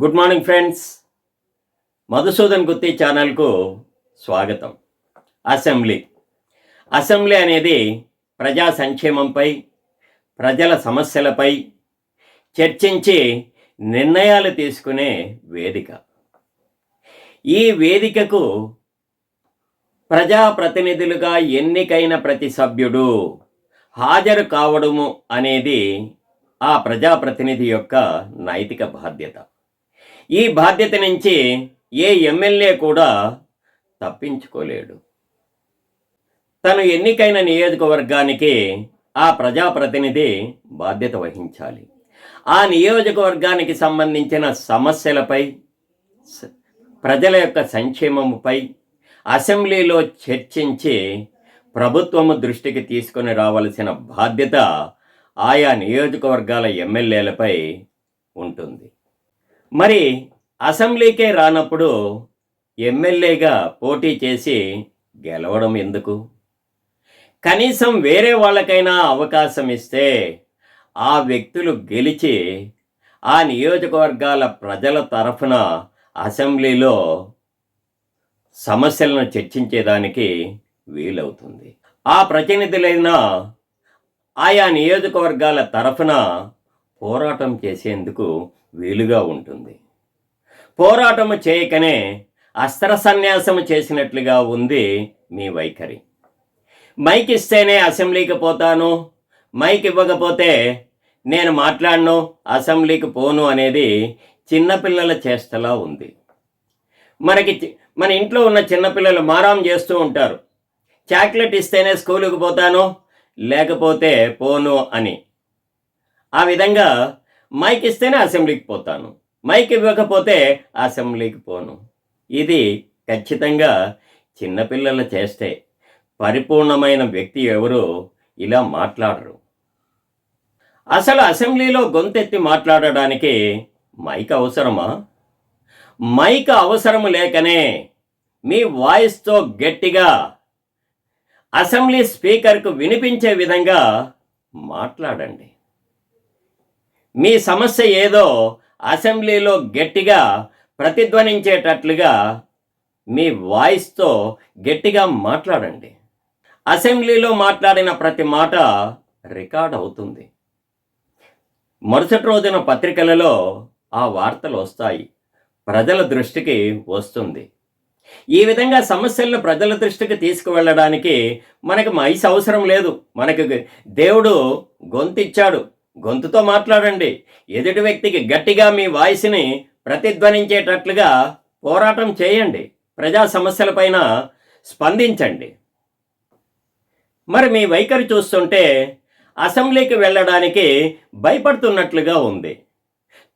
Good morning friends. Madhusudan Gutti ఛానల్కు స్వాగతం. Assembly. Assembly అనేది ప్రజా సంక్షేమంపై ప్రజల సమస్యలపై చర్చించి నిర్ణయాలు తీసుకునే వేదిక. ఈ వేదికకు ప్రజాప్రతినిధులుగా ఎన్నికైన ప్రతి సభ్యుడు హాజరు కావడము అనేది ఆ ప్రజాప్రతినిధి యొక్క నైతిక బాధ్యత. ఈ బాధ్యత నుంచి ఏ ఎమ్మెల్యే కూడా తప్పించుకోలేడు. తను ఎన్నికైన నియోజకవర్గానికి ఆ ప్రజాప్రతినిధి బాధ్యత వహించాలి. ఆ నియోజకవర్గానికి సంబంధించిన సమస్యలపై ప్రజల యొక్క సంక్షేమముపై అసెంబ్లీలో చర్చించి ప్రభుత్వము దృష్టికి తీసుకొని రావాల్సిన బాధ్యత ఆయా నియోజకవర్గాల ఎమ్మెల్యేలపై ఉంటుంది. మరి అసెంబ్లీకే రానప్పుడు ఎమ్మెల్యేగా పోటీ చేసి గెలవడం ఎందుకు? కనీసం వేరే వాళ్ళకైనా అవకాశం ఇస్తే ఆ వ్యక్తులు గెలిచి ఆ నియోజకవర్గాల ప్రజల తరఫున అసెంబ్లీలో సమస్యలను చర్చించేదానికి వీలవుతుంది. ఆ ప్రతినిధులైన ఆయా నియోజకవర్గాల తరఫున పోరాటం చేసేందుకు వీలుగా ఉంటుంది. పోరాటము చేయకనే అస్త్ర సన్యాసము చేసినట్లుగా ఉంది మీ వైఖరి. మైక్ ఇస్తేనే అసెంబ్లీకి పోతాను మైక్ ఇవ్వకపోతే నేను మాట్లాడను అసెంబ్లీకి పోను అనేది చిన్నపిల్లల చేష్టలా ఉంది. మనకి మన ఇంట్లో ఉన్న చిన్నపిల్లలు మారాం చేస్తూ ఉంటారు. చాక్లెట్ ఇస్తేనే స్కూలుకి పోతాను లేకపోతే పోను అని. ఆ విధంగా మైక్ ఇస్తేనే అసెంబ్లీకి పోతాను. మైక్ ఇవ్వకపోతే అసెంబ్లీకి పోను. ఇది ఖచ్చితంగా చిన్నపిల్లల చేస్తే పరిపూర్ణమైన వ్యక్తి ఎవరు ఇలా మాట్లాడరు. అసలు అసెంబ్లీలో గొంతెత్తి మాట్లాడడానికి మైక్ అవసరమా? మైక్ అవసరం లేకనే మీ వాయిస్తో గట్టిగా అసెంబ్లీ స్పీకర్కు వినిపించే విధంగా మాట్లాడండి. మీ సమస్య ఏదో అసెంబ్లీలో గట్టిగా ప్రతిధ్వనించేటట్లుగా మీ వాయిస్తో గట్టిగా మాట్లాడండి. అసెంబ్లీలో మాట్లాడిన ప్రతి మాట రికార్డ్ అవుతుంది. మరుసటి రోజున పత్రికలలో ఆ వార్తలు వస్తాయి. ప్రజల దృష్టికి వస్తుంది. ఈ విధంగా సమస్యలను ప్రజల దృష్టికి తీసుకువెళ్ళడానికి మనకు మైస్ అవసరం లేదు. మనకు దేవుడు గొంతిచ్చాడు. గొంతుతో మాట్లాడండి. ఎదుటి వ్యక్తికి గట్టిగా మీ వాయిస్ని ప్రతిధ్వనించేటట్లుగా పోరాటం చేయండి. ప్రజా సమస్యలపైన స్పందించండి. మరి మీ వైఖరి చూస్తుంటే అసెంబ్లీకి వెళ్ళడానికి భయపడుతున్నట్లుగా ఉంది.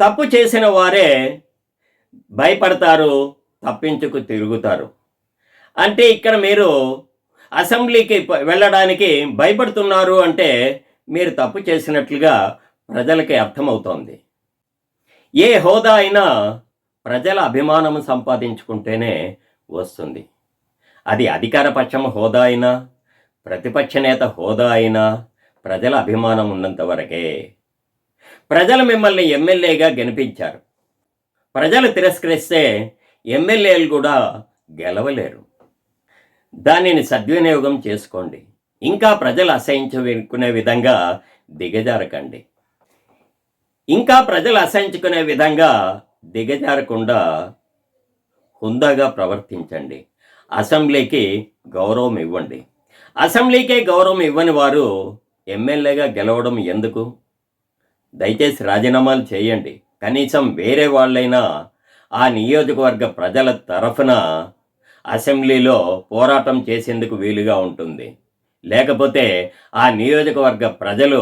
తప్పు చేసిన వారే భయపడతారు తప్పించుకు తిరుగుతారు. అంటే ఇక్కడ మీరు అసెంబ్లీకి వెళ్ళడానికి భయపడుతున్నారు అంటే మీరు తప్పు చేసినట్లుగా ప్రజలకి అర్థమవుతోంది. ఏ హోదా అయినా ప్రజల అభిమానం సంపాదించుకుంటేనే వస్తుంది. అది అధికారపక్షం హోదా అయినా ప్రతిపక్ష నేత హోదా అయినా ప్రజల అభిమానం ఉన్నంత వరకే. ప్రజలు మిమ్మల్ని ఎమ్మెల్యేగా గెలిపించారు. ప్రజలు తిరస్కరిస్తే ఎమ్మెల్యేలు కూడా గెలవలేరు. దానిని సద్వినియోగం చేసుకోండి. ఇంకా ప్రజలు అసహించుకునే విధంగా దిగజారకండి. ఇంకా ప్రజలు అసహించుకునే విధంగా దిగజారకుండా హుందాగా ప్రవర్తించండి. అసెంబ్లీకి గౌరవం ఇవ్వండి. అసెంబ్లీకే గౌరవం ఇవ్వని వారు ఎమ్మెల్యేగా గెలవడం ఎందుకు? దయచేసి రాజీనామాలు చేయండి. కనీసం వేరే వాళ్ళైనా ఆ నియోజకవర్గ ప్రజల తరఫున అసెంబ్లీలో పోరాటం చేసేందుకు వీలుగా ఉంటుంది. లేకపోతే ఆ నియోజకవర్గ ప్రజలు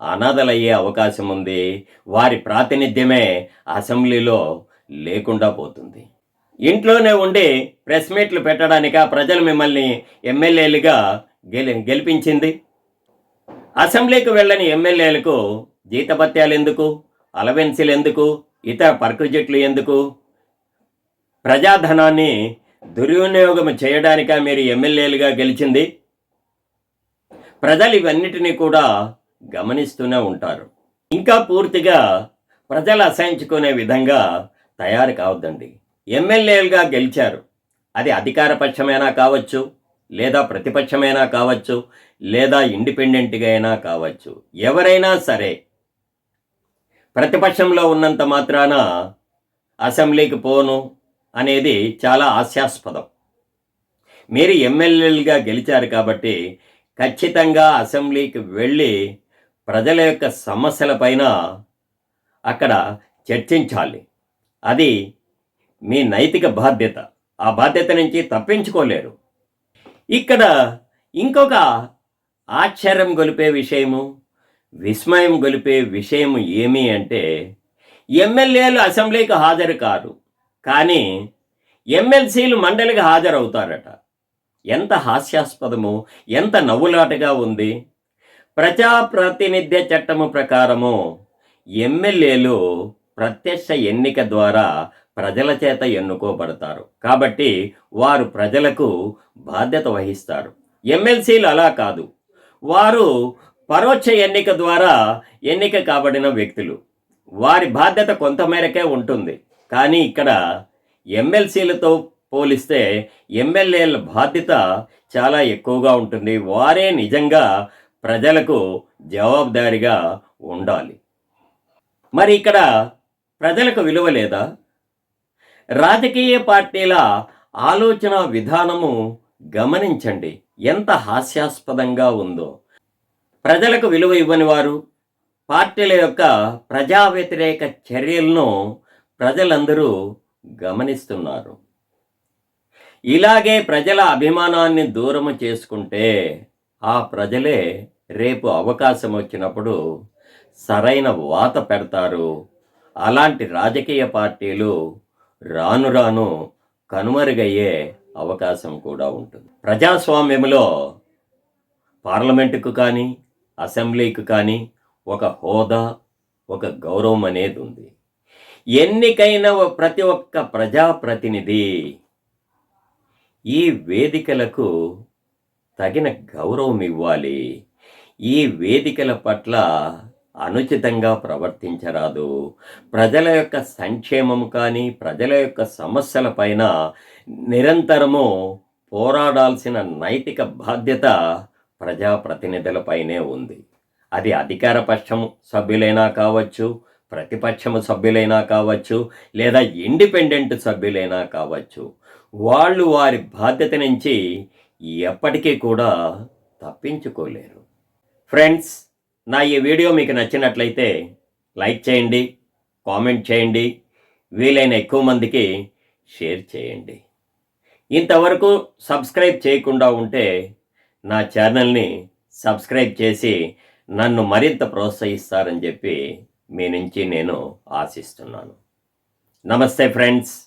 అనాథలయ్యే అవకాశం ఉంది. వారి ప్రాతినిధ్యమే అసెంబ్లీలో లేకుండా పోతుంది. ఇంట్లోనే ఉండి ప్రెస్ మీట్లు పెట్టడానికి ఆ ప్రజలు మిమ్మల్ని ఎమ్మెల్యేలుగా గెలి గెలిపించింది. అసెంబ్లీకి వెళ్ళని ఎమ్మెల్యేలకు జీతభత్యాలు ఎందుకు? అలవెన్సీలు ఎందుకు? ఇతర పర్కుజెట్లు ఎందుకు? ప్రజాధనాన్ని దుర్వినియోగం చేయడానిక మీరు ఎమ్మెల్యేలుగా గెలిచింది? ప్రజలు ఇవన్నిటినీ కూడా గమనిస్తూనే ఉంటారు. ఇంకా పూర్తిగా ప్రజలు అసహించుకునే విధంగా తయారు కావద్దండి. ఎమ్మెల్యేలుగా గెలిచారు. అది అధికార పక్షమైనా కావచ్చు లేదా ప్రతిపక్షమైనా కావచ్చు లేదా ఇండిపెండెంట్గా అయినా కావచ్చు. ఎవరైనా సరే ప్రతిపక్షంలో ఉన్నంత మాత్రాన అసెంబ్లీకి పోను అనేది చాలా హాస్యాస్పదం. మీరు ఎమ్మెల్యేలుగా గెలిచారు కాబట్టి ఖచ్చితంగా అసెంబ్లీకి వెళ్ళి ప్రజల యొక్క సమస్యలపైన అక్కడ చర్చించాలి. అది మీ నైతిక బాధ్యత. ఆ బాధ్యత నుంచి తప్పించుకోలేరు. ఇక్కడ ఇంకొక ఆశ్చర్యం గొలిపే విషయము విస్మయం గొలిపే విషయం ఏమి అంటే ఎమ్మెల్యేలు అసెంబ్లీకి హాజరు కారు కానీ ఎమ్మెల్సీలు మండలికి హాజరవుతారట. ఎంత హాస్యాస్పదము ఎంత నవ్వులాటగా ఉంది. ప్రజాప్రాతినిధ్య చట్టము ప్రకారము ఎమ్మెల్యేలు ప్రత్యక్ష ఎన్నిక ద్వారా ప్రజల చేత ఎన్నుకోబడతారు. కాబట్టి వారు ప్రజలకు బాధ్యత వహిస్తారు. ఎమ్మెల్సీలు అలా కాదు. వారు పరోక్ష ఎన్నిక ద్వారా ఎన్నిక కాబడిన వ్యక్తులు. వారి బాధ్యత కొంతమేరకే ఉంటుంది. కానీ ఇక్కడ ఎమ్మెల్సీలతో పోలిస్తే ఎమ్మెల్యేల బాధ్యత చాలా ఎక్కువగా ఉంటుంది. వారే నిజంగా ప్రజలకు జవాబుదారిగా ఉండాలి. మరి ఇక్కడ ప్రజలకు విలువ లేదా? రాజకీయ పార్టీల ఆలోచన విధానము గమనించండి. ఎంత హాస్యాస్పదంగా ఉందో. ప్రజలకు విలువ ఇవ్వని వారు పార్టీల యొక్క ప్రజా వ్యతిరేక చర్యలను ప్రజలందరూ గమనిస్తున్నారు. ఇలాగే ప్రజల అభిమానాన్ని దూరము చేసుకుంటే ఆ ప్రజలే రేపు అవకాశం వచ్చినప్పుడు సరైన వాత పెడతారు. అలాంటి రాజకీయ పార్టీలు రాను రాను కనుమరుగయ్యే అవకాశం కూడా ఉంటుంది. ప్రజాస్వామ్యంలో పార్లమెంటుకు కానీ అసెంబ్లీకి కానీ ఒక హోదా ఒక గౌరవం అనేది ఉంది. ఎన్నికైన ప్రతి ఒక్క ప్రజాప్రతినిధి ఈ వేదికలకు తగిన గౌరవం ఇవ్వాలి. ఈ వేదికల పట్ల అనుచితంగా ప్రవర్తించరాదు. ప్రజల యొక్క సంక్షేమం కానీ ప్రజల యొక్క సమస్యల పైన నిరంతరము పోరాడాల్సిన నైతిక బాధ్యత ప్రజాప్రతినిధులపైనే ఉంది. అది అధికార పక్షం సభ్యులైనా కావచ్చు ప్రతిపక్షము సభ్యులైనా కావచ్చు లేదా ఇండిపెండెంట్ సభ్యులైనా కావచ్చు వాళ్ళు వారి బాధ్యత నుంచి ఎప్పటికీ కూడా తప్పించుకోలేరు. ఫ్రెండ్స్ నా ఈ వీడియో మీకు నచ్చినట్లయితే లైక్ చేయండి కామెంట్ చేయండి వీలైన ఎక్కువ మందికి షేర్ చేయండి. ఇంతవరకు సబ్స్క్రైబ్ చేయకుండా ఉంటే నా ఛానల్ని సబ్స్క్రైబ్ చేసి నన్ను మరింత ప్రోత్సహిస్తారని చెప్పి మీ నుంచి నేను ఆశిస్తున్నాను. నమస్తే ఫ్రెండ్స్.